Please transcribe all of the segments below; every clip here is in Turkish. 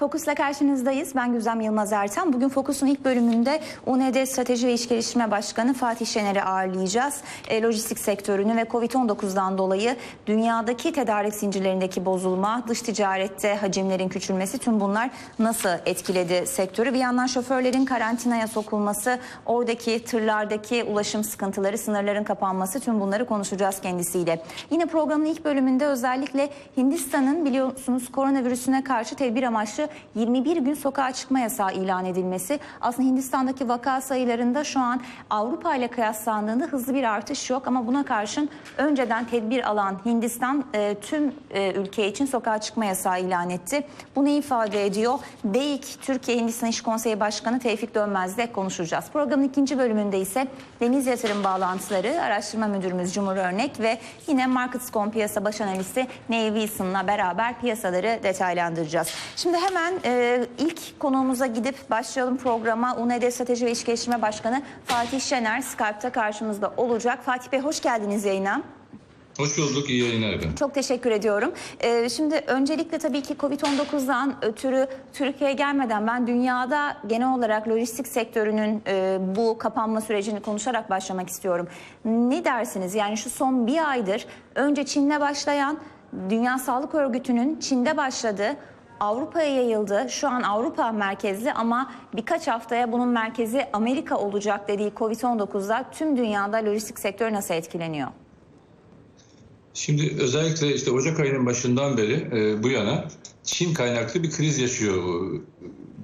Fokus'la karşınızdayız. Ben Güzem Yılmaz Ertan. Bugün Fokus'un ilk bölümünde UNED Strateji ve İş Geliştirme Başkanı Fatih Şener'i ağırlayacağız. E, lojistik sektörünü ve Covid-19'dan dolayı dünyadaki tedarik zincirlerindeki bozulma, dış ticarette hacimlerin küçülmesi tüm bunlar nasıl etkiledi sektörü? Bir yandan şoförlerin karantinaya sokulması, oradaki tırlardaki ulaşım sıkıntıları, sınırların kapanması tüm bunları konuşacağız kendisiyle. Yine programın ilk bölümünde özellikle Hindistan'ın biliyorsunuz koronavirüsüne karşı tedbir amaçlı 21 gün sokağa çıkma yasağı ilan edilmesi. Aslında Hindistan'daki vaka sayılarında şu an Avrupa ile kıyaslandığında hızlı bir artış yok ama buna karşın önceden tedbir alan Hindistan e, tüm e, ülke için sokağa çıkma yasağı ilan etti. Bu ne ifade ediyor? BEİK Türkiye Hindistan İş Konseyi Başkanı Tevfik Dönmez'le konuşacağız. Programın ikinci bölümünde ise deniz yatırım bağlantıları araştırma müdürümüz Cumhur Örnek ve yine Markets.com piyasa baş analisti Neil Wilson'la beraber piyasaları detaylandıracağız. Şimdi hemen e, ilk konuğumuza gidip başlayalım programa. UNED Strateji ve İş Geliştirme Başkanı Fatih Şener Skype'ta karşımızda olacak. Fatih Bey hoş geldiniz yayına. Hoş bulduk, iyi yayınlar efendim. Çok teşekkür ediyorum. Ee, şimdi öncelikle tabii ki Covid-19'dan ötürü Türkiye'ye gelmeden ben dünyada genel olarak lojistik sektörünün e, bu kapanma sürecini konuşarak başlamak istiyorum. Ne dersiniz? Yani şu son bir aydır önce Çin'le başlayan Dünya Sağlık Örgütü'nün Çin'de başladığı Avrupa'ya yayıldı. Şu an Avrupa merkezli ama birkaç haftaya bunun merkezi Amerika olacak dediği Covid-19'da tüm dünyada lojistik sektörü nasıl etkileniyor? Şimdi özellikle işte Ocak ayının başından beri e, bu yana Çin kaynaklı bir kriz yaşıyor e,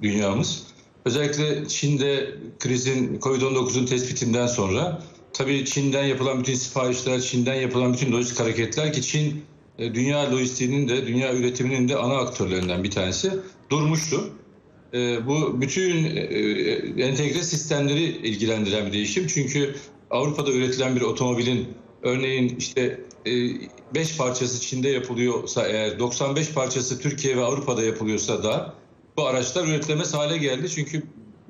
dünyamız. Özellikle Çin'de krizin Covid-19'un tespitinden sonra tabii Çin'den yapılan bütün siparişler, Çin'den yapılan bütün lojistik hareketler ki Çin dünya lojistiğinin de dünya üretiminin de ana aktörlerinden bir tanesi durmuştu. E, bu bütün e, entegre sistemleri ilgilendiren bir değişim. Çünkü Avrupa'da üretilen bir otomobilin örneğin işte 5 parçası Çin'de yapılıyorsa eğer 95 parçası Türkiye ve Avrupa'da yapılıyorsa da bu araçlar üretilemez hale geldi. Çünkü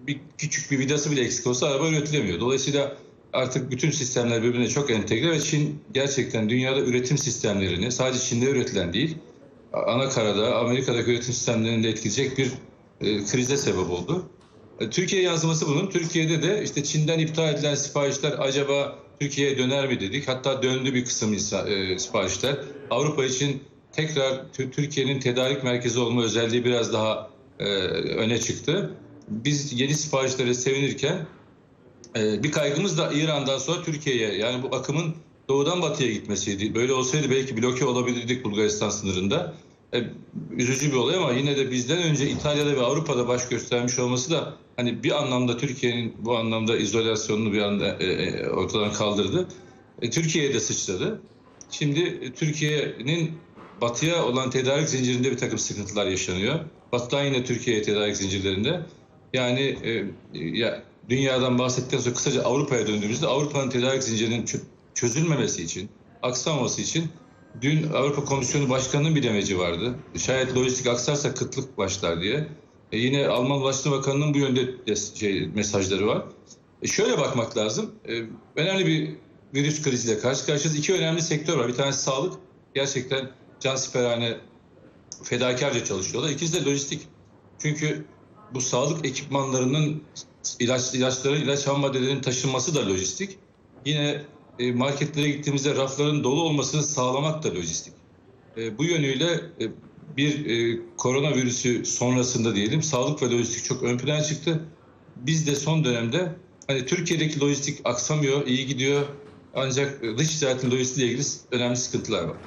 bir küçük bir vidası bile eksik olsa araba üretilemiyor. Dolayısıyla artık bütün sistemler birbirine çok entegre ve Çin gerçekten dünyada üretim sistemlerini sadece Çin'de üretilen değil ana karada Amerika'daki üretim sistemlerini de etkileyecek bir e, krize sebep oldu. E, Türkiye yansıması bunun. Türkiye'de de işte Çin'den iptal edilen siparişler acaba Türkiye'ye döner mi dedik. Hatta döndü bir kısım e, siparişler. Avrupa için tekrar Türkiye'nin tedarik merkezi olma özelliği biraz daha e, öne çıktı. Biz yeni siparişlere sevinirken bir kaygımız da İran'dan sonra Türkiye'ye yani bu akımın doğudan batıya gitmesiydi. Böyle olsaydı belki bloke olabilirdik Bulgaristan sınırında. E, üzücü bir olay ama yine de bizden önce İtalya'da ve Avrupa'da baş göstermiş olması da hani bir anlamda Türkiye'nin bu anlamda izolasyonunu bir anda e, e, ortadan kaldırdı. E, Türkiye'ye de sıçradı. Şimdi Türkiye'nin batıya olan tedarik zincirinde bir takım sıkıntılar yaşanıyor. Batıdan yine Türkiye'ye tedarik zincirlerinde. Yani e, ya dünyadan bahsettikten sonra kısaca Avrupa'ya döndüğümüzde Avrupa'nın tedarik zincirinin çözülmemesi için, aksamaması için dün Avrupa Komisyonu Başkanı'nın bir demeci vardı. Şayet lojistik aksarsa kıtlık başlar diye. E yine Alman Ulaştırma Bakanı'nın bu yönde de şey, mesajları var. E şöyle bakmak lazım. E, önemli bir virüs kriziyle karşı karşıyayız. İki önemli sektör var. Bir tanesi sağlık. Gerçekten cansiperhane fedakarca çalışıyorlar. İkincisi de lojistik. Çünkü bu sağlık ekipmanlarının ilaç ilaçların, ilaç ham maddelerinin taşınması da lojistik. Yine e, marketlere gittiğimizde rafların dolu olmasını sağlamak da lojistik. E, bu yönüyle e, bir koronavirüsü sonrasında diyelim sağlık ve lojistik çok ön plana çıktı. Biz de son dönemde hani Türkiye'deki lojistik aksamıyor, iyi gidiyor. Ancak dış ticaretin lojistiğiyle ilgili önemli sıkıntılar var.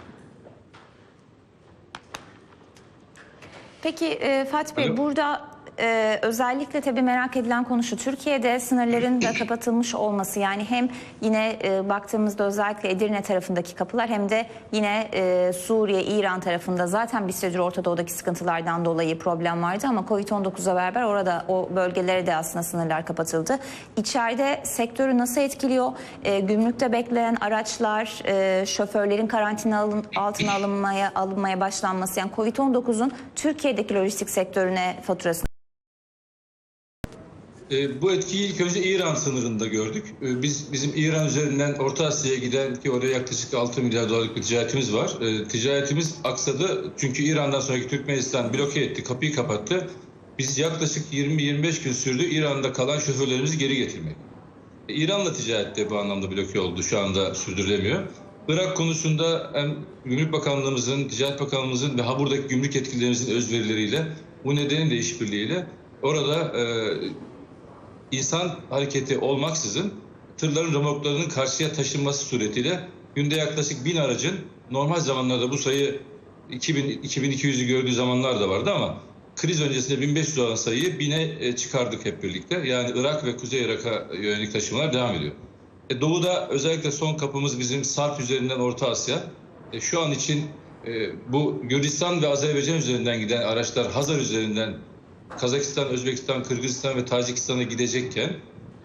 Peki e, Fatih Bey Alo. burada e, özellikle tabii merak edilen konu şu. Türkiye'de sınırların da kapatılmış olması yani hem yine e, baktığımızda özellikle Edirne tarafındaki kapılar hem de yine e, Suriye, İran tarafında zaten bir süredir Orta Doğu'daki sıkıntılardan dolayı problem vardı ama Covid-19'a beraber orada o bölgelere de aslında sınırlar kapatıldı. İçeride sektörü nasıl etkiliyor? E, gümrükte bekleyen araçlar, e, şoförlerin karantina alın, altına alınmaya alınmaya başlanması yani Covid-19'un Türkiye'deki lojistik sektörüne faturası E, bu etkiyi ilk önce İran sınırında gördük. E, biz bizim İran üzerinden Orta Asya'ya giden ki oraya yaklaşık 6 milyar dolarlık bir ticaretimiz var. E, ticaretimiz aksadı çünkü İran'dan sonraki Türkmenistan bloke etti, kapıyı kapattı. Biz yaklaşık 20-25 gün sürdü İran'da kalan şoförlerimizi geri getirmek. İran'la ticarette bu anlamda bloke oldu. Şu anda sürdürülemiyor. Irak konusunda hem Gümrük Bakanlığımızın, Ticaret Bakanlığımızın ve ha buradaki gümrük yetkililerimizin özverileriyle bu nedenin de işbirliğiyle orada e, insan hareketi olmaksızın tırların remorklarının karşıya taşınması suretiyle günde yaklaşık bin aracın normal zamanlarda bu sayı 2000 2200'ü gördüğü zamanlar da vardı ama kriz öncesinde 1500 olan sayıyı bine e, çıkardık hep birlikte. Yani Irak ve Kuzey Irak'a yönelik taşımalar devam ediyor. E, doğuda özellikle son kapımız bizim Sarp üzerinden Orta Asya. E, şu an için e, bu Gürcistan ve Azerbaycan üzerinden giden araçlar Hazar üzerinden Kazakistan, Özbekistan, Kırgızistan ve Tacikistan'a gidecekken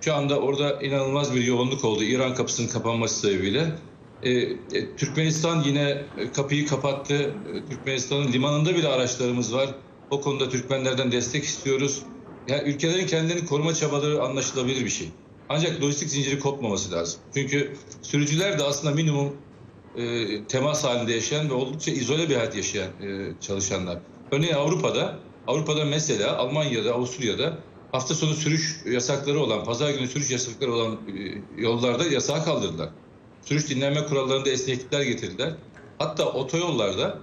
şu anda orada inanılmaz bir yoğunluk oldu İran kapısının kapanması sebebiyle. E, e, Türkmenistan yine kapıyı kapattı. E, Türkmenistan'ın limanında bile araçlarımız var. O konuda Türkmenlerden destek istiyoruz. Yani ülkelerin kendilerini koruma çabaları anlaşılabilir bir şey. Ancak lojistik zinciri kopmaması lazım. Çünkü sürücüler de aslında minimum e, temas halinde yaşayan ve oldukça izole bir hayat yaşayan e, çalışanlar. Örneğin Avrupa'da, Avrupa'da mesela Almanya'da, Avusturya'da hafta sonu sürüş yasakları olan, pazar günü sürüş yasakları olan e, yollarda yasağı kaldırdılar. Sürüş dinlenme kurallarında esneklikler getirdiler. Hatta otoyollarda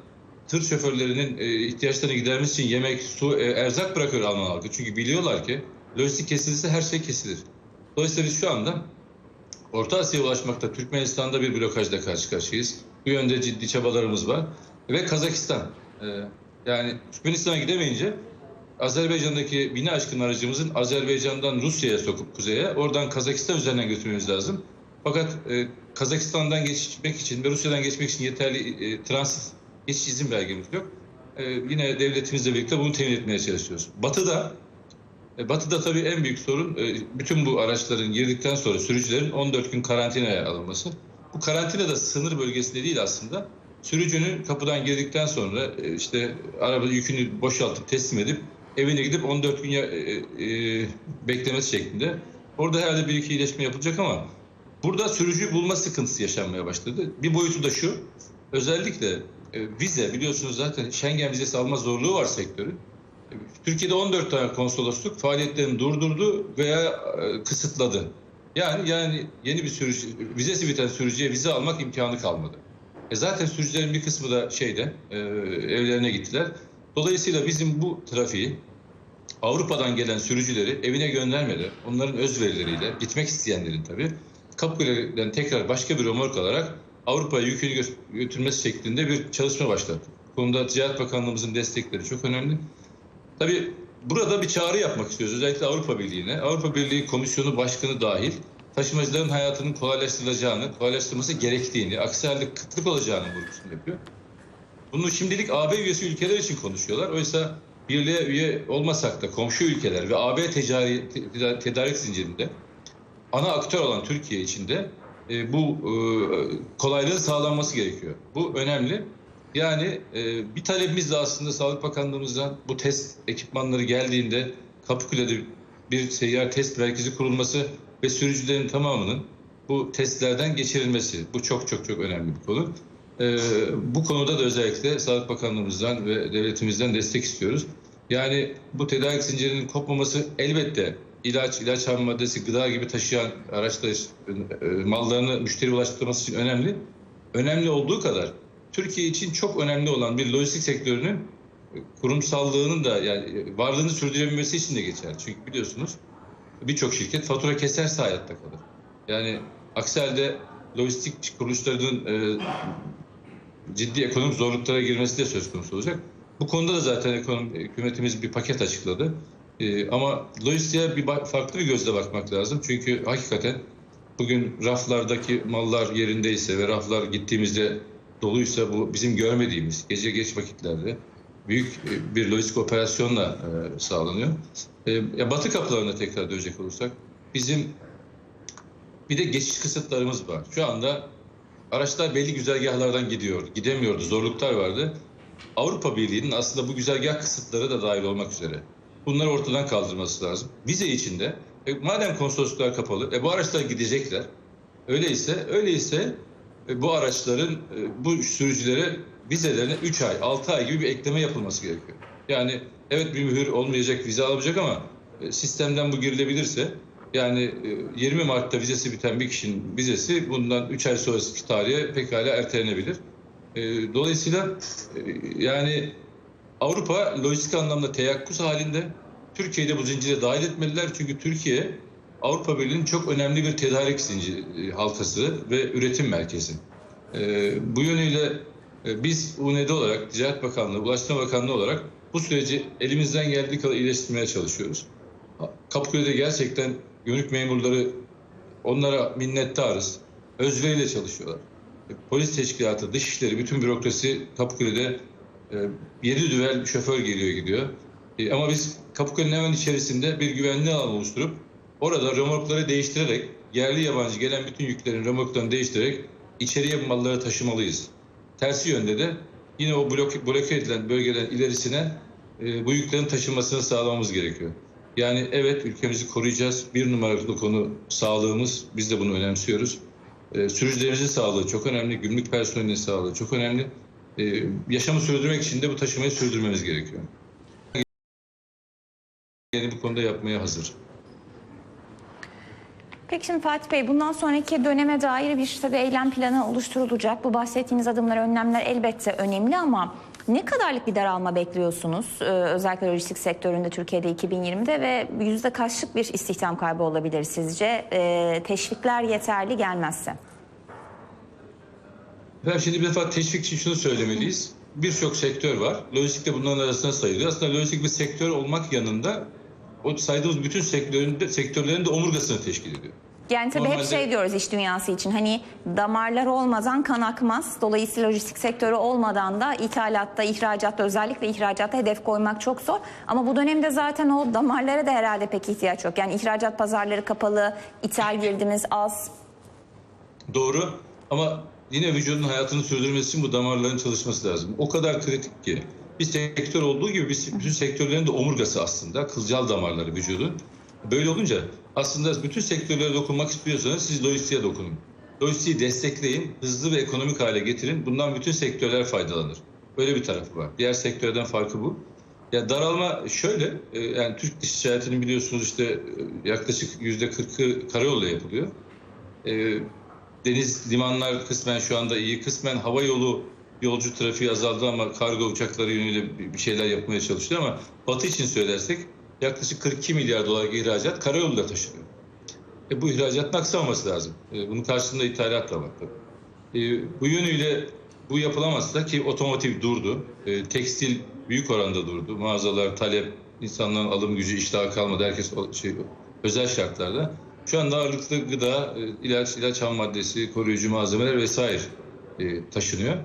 tır şoförlerinin e, ihtiyaçlarını gidermesi için yemek, su, e, erzak bırakıyor Alman halkı. Çünkü biliyorlar ki lojistik kesilirse her şey kesilir. Dolayısıyla biz şu anda Orta Asya'ya ulaşmakta Türkmenistan'da bir blokajla karşı karşıyayız. Bu yönde ciddi çabalarımız var. Ve Kazakistan. Yani Türkmenistan'a gidemeyince Azerbaycan'daki bini aşkın aracımızın Azerbaycan'dan Rusya'ya sokup kuzeye, oradan Kazakistan üzerinden götürmemiz lazım. Fakat e, Kazakistan'dan geçmek için ve Rusya'dan geçmek için yeterli e, transit geçiş izin belgemiz yok. E, yine devletimizle birlikte bunu temin etmeye çalışıyoruz. Batı'da e, Batı'da tabii en büyük sorun e, bütün bu araçların girdikten sonra sürücülerin 14 gün karantinaya alınması. Bu karantina da sınır bölgesinde değil aslında. Sürücünün kapıdan girdikten sonra e, işte araba yükünü boşaltıp teslim edip evine gidip 14 gün ya- e, e, beklemesi şeklinde. Orada herhalde bir iki iyileşme yapılacak ama burada sürücü bulma sıkıntısı yaşanmaya başladı. Bir boyutu da şu. Özellikle e, vize biliyorsunuz zaten Schengen vizesi alma zorluğu var sektörün. Türkiye'de 14 tane konsolosluk faaliyetlerini durdurdu veya e, kısıtladı. Yani yani yeni bir sürücü, vizesi biten sürücüye vize almak imkanı kalmadı. E zaten sürücülerin bir kısmı da şeyde e, evlerine gittiler. Dolayısıyla bizim bu trafiği Avrupa'dan gelen sürücüleri evine göndermeden onların özverileriyle gitmek isteyenlerin tabii Kapıkule'den tekrar başka bir römork alarak Avrupa'ya yükünü gö- götürmesi şeklinde bir çalışma başlattık. Bu konuda Ticaret Bakanlığımızın destekleri çok önemli. Tabii burada bir çağrı yapmak istiyoruz özellikle Avrupa Birliği'ne. Avrupa Birliği Komisyonu Başkanı dahil taşımacıların hayatının kolaylaştırılacağını, kolaylaştırılması gerektiğini, aksi halde kıtlık olacağını vurgusunu yapıyor. Bunu şimdilik AB üyesi ülkeler için konuşuyorlar. Oysa birliğe üye olmasak da komşu ülkeler ve AB ticari, te- tedarik zincirinde ana aktör olan Türkiye için de e, bu e, kolaylığın sağlanması gerekiyor. Bu önemli. Yani e, bir talebimiz de aslında Sağlık Bakanlığımızdan bu test ekipmanları geldiğinde Kapıkule'de bir seyyar test merkezi kurulması ve sürücülerin tamamının bu testlerden geçirilmesi. Bu çok çok çok önemli bir konu. E, bu konuda da özellikle Sağlık Bakanlığımızdan ve devletimizden destek istiyoruz. Yani bu tedarik zincirinin kopmaması elbette ilaç, ilaç ham maddesi, gıda gibi taşıyan araçlar e, mallarını müşteri ulaştırması için önemli. Önemli olduğu kadar Türkiye için çok önemli olan bir lojistik sektörünün kurumsallığının da yani varlığını sürdürebilmesi için de geçer. Çünkü biliyorsunuz birçok şirket fatura keserse hayatta kalır. Yani aksi halde lojistik kuruluşlarının e, ciddi ekonomik zorluklara girmesi de söz konusu olacak. Bu konuda da zaten ekonomi, hükümetimiz bir paket açıkladı. Ee, ama lojistiğe bir farklı bir gözle bakmak lazım. Çünkü hakikaten bugün raflardaki mallar yerindeyse ve raflar gittiğimizde doluysa bu bizim görmediğimiz gece geç vakitlerde büyük e, bir lojistik operasyonla e, sağlanıyor. E, ya batı kapılarına tekrar dönecek olursak bizim bir de geçiş kısıtlarımız var. Şu anda araçlar belli güzergahlardan gidiyor. Gidemiyordu. Zorluklar vardı. Avrupa Birliği'nin aslında bu güzergah kısıtları da dahil olmak üzere bunları ortadan kaldırması lazım. Vize içinde E, madem konsolosluklar kapalı, e, bu araçlar gidecekler. Öyleyse, öyleyse e, bu araçların, e, bu sürücülere vizelerine 3 ay, 6 ay gibi bir ekleme yapılması gerekiyor. Yani evet bir mühür olmayacak, vize alamayacak ama e, sistemden bu girilebilirse yani e, 20 Mart'ta vizesi biten bir kişinin vizesi bundan 3 ay sonraki tarihe pekala ertelenebilir. E, Dolayısıyla e, yani Avrupa lojistik anlamda teyakkuz halinde. Türkiye'yi de bu zincire dahil etmeliler. Çünkü Türkiye Avrupa Birliği'nin çok önemli bir tedarik zinciri e, halkası ve üretim merkezi. E, bu yönüyle e, biz UNED olarak, Ticaret Bakanlığı, Ulaştırma Bakanlığı olarak bu süreci elimizden geldiği kadar iyileştirmeye çalışıyoruz. Kapıköy'de gerçekten gümrük memurları onlara minnettarız. Özveriyle çalışıyorlar. E, Polis teşkilatı, dışişleri, bütün bürokrasi Kapıköy'de e, yedi düvel şoför geliyor gidiyor. E, ama biz Kapıköy'ün hemen içerisinde bir güvenli alan oluşturup orada römorkları değiştirerek yerli yabancı gelen bütün yüklerin römorklarını değiştirerek içeriye malları taşımalıyız. Tersi yönde de yine o blok, bloke edilen bölgeden ilerisine e, bu yüklerin taşınmasını sağlamamız gerekiyor. Yani evet ülkemizi koruyacağız. Bir numaralı konu sağlığımız. Biz de bunu önemsiyoruz. E, sürücülerimizin sağlığı çok önemli. Gümrük personelinin sağlığı çok önemli. E, yaşamı sürdürmek için de bu taşımayı sürdürmemiz gerekiyor. Yani bu konuda yapmaya hazır. Peki şimdi Fatih Bey bundan sonraki döneme dair bir tabii eylem planı oluşturulacak. Bu bahsettiğiniz adımlar, önlemler elbette önemli ama ne kadarlık bir daralma bekliyorsunuz? Ee, özellikle lojistik sektöründe Türkiye'de 2020'de ve yüzde kaçlık bir istihdam kaybı olabilir sizce? Ee, teşvikler yeterli gelmezse. Efendim şimdi bir defa teşvik için şunu söylemeliyiz. Birçok sektör var. Lojistik de bunların arasına sayılıyor. Aslında lojistik bir sektör olmak yanında o saydığımız bütün sektörlerin de, sektörlerin de omurgasını teşkil ediyor. Yani tabii hep Normalde- şey diyoruz iş dünyası için hani damarlar olmadan kan akmaz. Dolayısıyla lojistik sektörü olmadan da ithalatta, ihracatta özellikle ihracatta hedef koymak çok zor. Ama bu dönemde zaten o damarlara da herhalde pek ihtiyaç yok. Yani ihracat pazarları kapalı, ithal girdimiz az. Doğru ama yine vücudun hayatını sürdürmesi için bu damarların çalışması lazım. O kadar kritik ki. Bir sektör olduğu gibi bütün sektörlerin de omurgası aslında. Kılcal damarları vücudun. Böyle olunca aslında bütün sektörlere dokunmak istiyorsanız siz lojistiğe dokunun. Lojistiği destekleyin, hızlı ve ekonomik hale getirin. Bundan bütün sektörler faydalanır. Böyle bir tarafı var. Diğer sektörden farkı bu. Ya daralma şöyle, e, yani Türk ticaretinin biliyorsunuz işte e, yaklaşık yüzde 40'ı karayoluyla yapılıyor. E, deniz limanlar kısmen şu anda iyi, kısmen hava yolu yolcu trafiği azaldı ama kargo uçakları yönüyle bir- şeyler yapmaya çalışıyor ama Batı için söylersek yaklaşık 42 milyar dolar ihracat karayoluyla taşınıyor. E, bu ihracatın aksamaması lazım. E, bunun karşısında ithalat da var. E, bu yönüyle bu yapılamazsa ki otomotiv durdu, e, tekstil büyük oranda durdu. Mağazalar, talep, insanların alım gücü, iştahı kalmadı. Herkes şey, özel şartlarda. Şu anda ağırlıklı gıda, e, ilaç, ilaç ham maddesi, koruyucu malzemeler vesaire e, taşınıyor.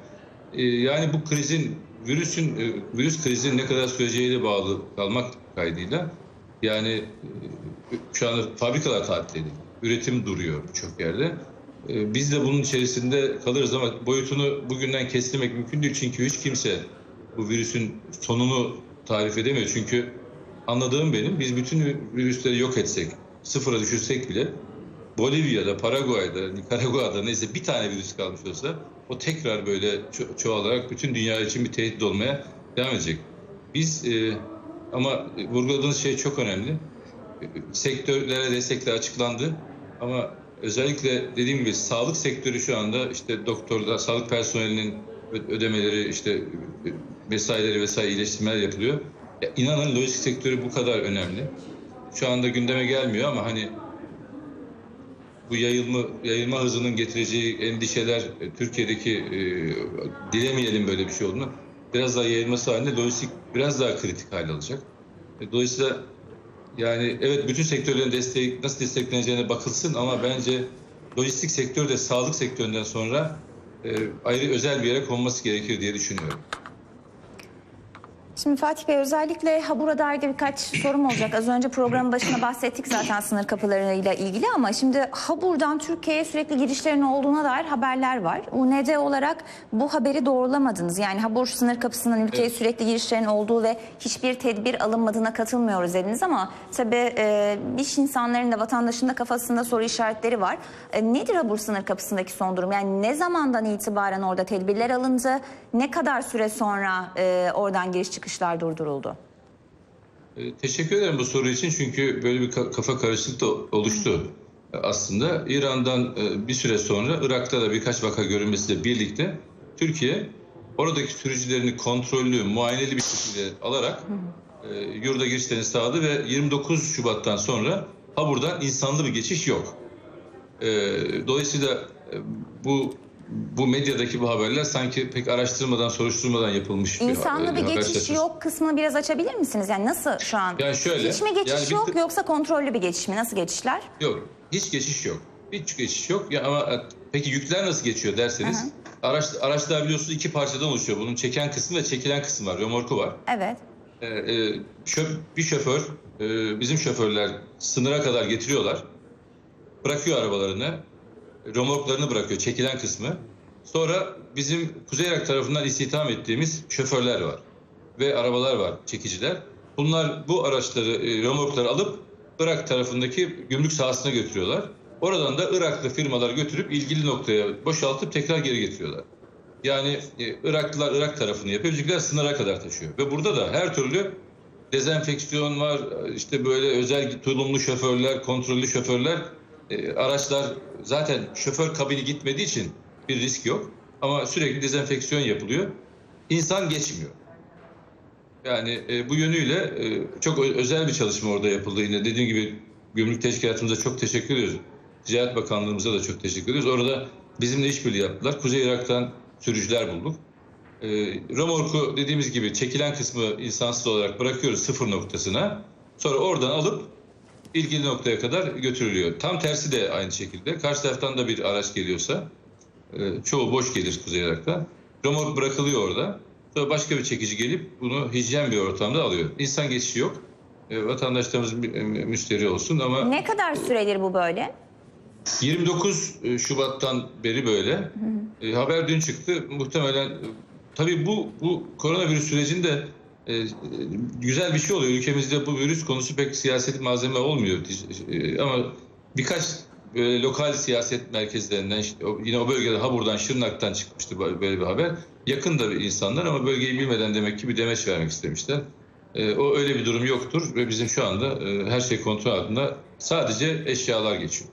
E, yani bu krizin, virüsün, e, virüs krizinin ne kadar süreceğiyle bağlı kalmak kaydıyla yani e, şu anda fabrikalar tatil edildi. Üretim duruyor birçok yerde. E, Biz de bunun içerisinde kalırız ama boyutunu bugünden kestirmek mümkün değil. Çünkü hiç kimse bu virüsün sonunu tarif edemiyor. Çünkü anladığım benim biz bütün virüsleri yok etsek, sıfıra düşürsek bile Bolivya'da, Paraguay'da, Nikaragua'da neyse bir tane virüs kalmış olsa o tekrar böyle ço- çoğalarak bütün dünya için bir tehdit olmaya devam edecek. Biz e, ama vurguladığınız şey çok önemli. Sektörlere destekler açıklandı ama özellikle dediğim gibi sağlık sektörü şu anda işte doktorlar, sağlık personelinin ödemeleri işte e, vesaireleri vesaire iyileştirmeler yapılıyor. Ya inanın lojistik sektörü bu kadar önemli. Şu anda gündeme gelmiyor ama hani bu yayılma yayılma hızının getireceği endişeler e, Türkiye'deki e, dilemeyelim böyle bir şey olduğunu biraz daha yayılması halinde lojistik biraz daha kritik hale alacak. E, dolayısıyla yani evet bütün sektörlerin destek nasıl destekleneceğine bakılsın ama bence lojistik sektör de sağlık sektöründen sonra e, ayrı özel bir yere konması gerekir diye düşünüyorum. Şimdi Fatih Bey özellikle Habur'a dair de birkaç sorum olacak. Az önce programın başına bahsettik zaten sınır kapılarıyla ilgili ama şimdi Habur'dan Türkiye'ye sürekli girişlerin olduğuna dair haberler var. UND olarak bu haberi doğrulamadınız. Yani Habur sınır kapısından ülkeye Evet. sürekli girişlerin olduğu ve hiçbir tedbir alınmadığına katılmıyoruz dediniz ama tabii e, iş insanların da vatandaşın da kafasında soru işaretleri var. E, nedir Habur sınır kapısındaki son durum? Yani ne zamandan itibaren orada tedbirler alındı? Ne kadar süre sonra e, oradan giriş çıkışlar durduruldu? E, Teşekkür ederim bu soru için çünkü böyle bir ka- kafa karışıklık da oluştu aslında. İran'dan e, bir süre sonra Irak'ta da birkaç vaka görülmesiyle birlikte Türkiye oradaki sürücülerini kontrollü, muayeneli bir şekilde alarak e, yurda girişlerini sağladı ve 29 Şubat'tan sonra ha buradan insanlı bir geçiş yok. Dolayısıyla bu bu medyadaki bu haberler sanki pek araştırmadan, soruşturmadan yapılmış İnsanlı bir haber geçiş taşır. yok kısmını biraz açabilir misiniz? Yani nasıl şu an? Yani şöyle, Hiç mi geçiş yani bir yok tık- yoksa kontrollü bir geçiş mi? Nasıl geçişler? Yok. Hiç geçiş yok. Hiç geçiş yok. Ya ama e, peki yükler nasıl geçiyor derseniz araç araçlar biliyorsunuz iki parçadan oluşuyor. Bunun çeken kısmı ve çekilen kısmı var. Römorku var. Evet. Ee, e, şö- bir şoför e, bizim şoförler sınıra kadar getiriyorlar. Bırakıyor arabalarını. Römorklarını bırakıyor çekilen kısmı. Sonra bizim Kuzey Irak tarafından istihdam ettiğimiz şoförler var. Ve arabalar var, çekiciler. Bunlar bu araçları, e, römorkları alıp Irak tarafındaki gümrük sahasına götürüyorlar. Oradan da Iraklı firmalar götürüp ilgili noktaya boşaltıp tekrar geri getiriyorlar. Yani e, Iraklılar Irak tarafını yapıyor, bizimkiler sınıra kadar taşıyor. Ve burada da her türlü dezenfeksiyon var, işte böyle özel tulumlu şoförler, kontrollü şoförler, e, araçlar zaten şoför kabini gitmediği için bir risk yok. Ama sürekli dezenfeksiyon yapılıyor. İnsan geçmiyor. Yani e, bu yönüyle e, çok özel bir çalışma orada yapıldı. Yine dediğim gibi Gümrük Teşkilatımıza çok teşekkür ediyoruz. Ticaret Bakanlığımıza da çok teşekkür ediyoruz. Orada bizimle işbirliği yaptılar. Kuzey Irak'tan sürücüler bulduk. E, römorku dediğimiz gibi çekilen kısmı insansız olarak bırakıyoruz sıfır noktasına. Sonra oradan alıp ilgili noktaya kadar götürülüyor. Tam tersi de aynı şekilde. Karşı taraftan da bir araç geliyorsa e, çoğu boş gelir Kuzey Irak'ta. Römork bırakılıyor orada. Sonra başka bir çekici gelip bunu hijyen bir ortamda alıyor. İnsan geçişi yok. E, vatandaşlarımız e, müşteri olsun ama Ne kadar süredir bu böyle? 29 Şubat'tan beri böyle. E, haber dün çıktı. Muhtemelen tabii bu bu koronavirüs sürecinde e, güzel bir şey oluyor. Ülkemizde bu virüs konusu pek siyaset malzeme olmuyor. E, ama birkaç böyle lokal siyaset merkezlerinden yine o bölgede Habur'dan Şırnak'tan çıkmıştı böyle bir haber. Yakın da insanlar ama bölgeyi bilmeden demek ki bir demeç vermek istemişler. E, o öyle bir durum yoktur ve bizim şu anda her şey kontrol altında. Sadece eşyalar geçiyor.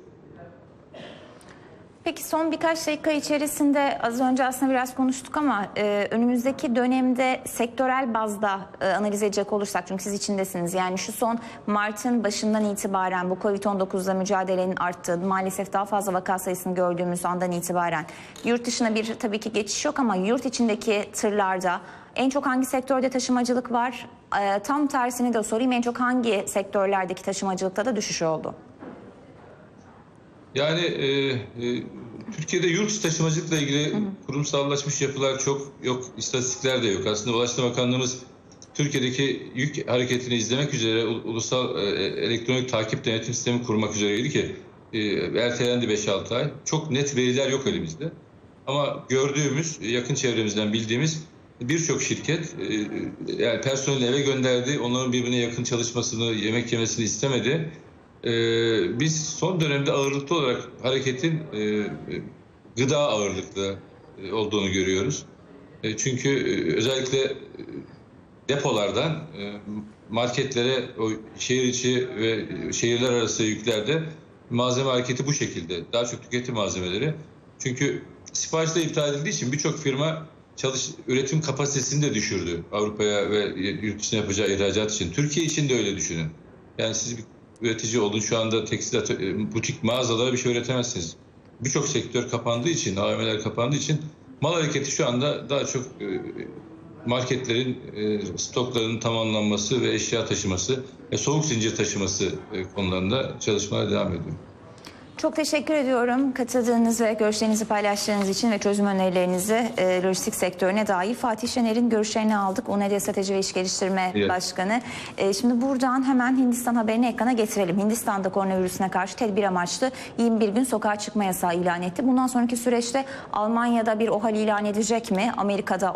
Peki son birkaç dakika içerisinde az önce aslında biraz konuştuk ama e, önümüzdeki dönemde sektörel bazda e, analiz edecek olursak çünkü siz içindesiniz. Yani şu son Mart'ın başından itibaren bu Covid-19'la mücadelenin arttığı maalesef daha fazla vaka sayısını gördüğümüz andan itibaren yurt dışına bir tabii ki geçiş yok ama yurt içindeki tırlarda en çok hangi sektörde taşımacılık var? E, tam tersini de sorayım en çok hangi sektörlerdeki taşımacılıkta da düşüş oldu? Yani e, e, Türkiye'de yurt dışı taşımacılıkla ilgili kurumsallaşmış yapılar çok yok, istatistikler de yok. Aslında Ulaştırma Bakanlığımız Türkiye'deki yük hareketini izlemek üzere ulusal e, elektronik takip denetim sistemi kurmak üzereydi ki e, ertelendi 5-6 ay. Çok net veriler yok elimizde. Ama gördüğümüz, yakın çevremizden bildiğimiz birçok şirket e, yani personeli eve gönderdi. Onların birbirine yakın çalışmasını, yemek yemesini istemedi. Ee, biz son dönemde ağırlıklı olarak hareketin e, gıda ağırlıklı e, olduğunu görüyoruz. E, çünkü e, özellikle e, depolardan e, marketlere o şehir içi ve şehirler arası yüklerde malzeme hareketi bu şekilde. Daha çok tüketim malzemeleri. Çünkü siparişle iptal edildiği için birçok firma çalış üretim kapasitesini de düşürdü Avrupa'ya ve yurt dışına yapacağı ihracat için. Türkiye için de öyle düşünün. Yani siz bir üretici olun şu anda tekstil e, butik mağazalara bir şey üretemezsiniz. Birçok sektör kapandığı için, AVM'ler kapandığı için mal hareketi şu anda daha çok e, marketlerin e, stoklarının tamamlanması ve eşya taşıması ve soğuk zincir taşıması konularında çalışmalar devam ediyor. Çok teşekkür ediyorum katıldığınız ve görüşlerinizi paylaştığınız için ve çözüm önerilerinizi e, lojistik sektörüne dair. Fatih Şener'in görüşlerini aldık. UNED Strateji ve İş Geliştirme Evet. Başkanı. E, şimdi buradan hemen Hindistan haberini ekrana getirelim. Hindistan'da koronavirüsüne karşı tedbir amaçlı 21 gün sokağa çıkma yasağı ilan etti. Bundan sonraki süreçte Almanya'da bir OHAL ilan edecek mi? Amerika'da